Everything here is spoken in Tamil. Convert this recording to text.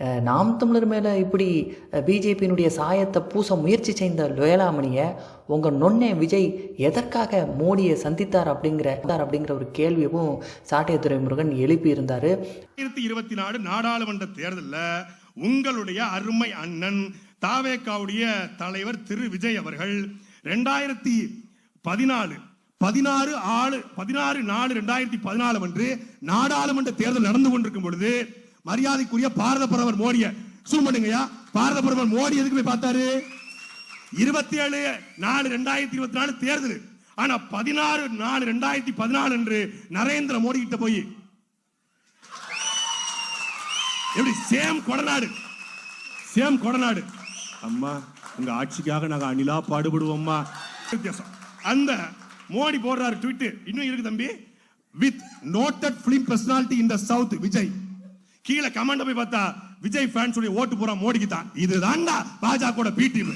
நாம் தமிழர் மேலே இப்படி பிஜேபியினுடைய சாயத்தை பூச முயற்சி செய்த லோயலாமணியை உங்கள் நொன்னே விஜய் எதற்காக மோடியை சந்தித்தார் அப்படிங்கிற அப்படிங்கிற ஒரு கேள்வியும் சாட்டை துரைமுருகன் எழுப்பியிருந்தார். ஆயிரத்தி இருபத்தி நாலு நாடாளுமன்ற தேர்தலில் உங்களுடைய அருமை அண்ணன் தாவேக்காவுடைய தலைவர் திரு விஜய் அவர்கள் ரெண்டாயிரத்தி பதினாலு பதினாறு ஆறு பதினாறு நாலு ரெண்டாயிரத்தி பதினாலு அன்று நாடாளுமன்ற தேர்தல் நடந்து கொண்டிருக்கும் பொழுது மரியாதைக்குரிய பாரத பிரதமர் மோடிய. சூம் பண்ணுங்கய்யா. பாரத பிரதமர் மோடி எதுக்கு போய் பார்த்தாரு? இருபத்தி ஏழு நாலு ரெண்டாயிரத்தி இருபத்தி நாலு தேர்தல். ஆனா பதினாறு நாலு ரெண்டாயிரத்தி பதினாலு என்று நரேந்திர மோடி கிட்ட போய். எப்படி? சேம் கொடநாடு. சேம் கொடநாடு. அம்மா உங்க ஆட்சிக்காக நாங்க அணிலா பாடுபடுவோம்மா. வித்தியாசம். அந்த மோடி போடுறாரு ட்விட்டு இன்னும் இருக்கு தம்பி. With noted film personality in the south Vijay. கீழே கமெண்ட் போய் பார்த்தா விஜய் ஃபேன்ஸ் ஓட்டு போறா மோடிக்கு தான் இதுதான்டா பாஜக பி டீம்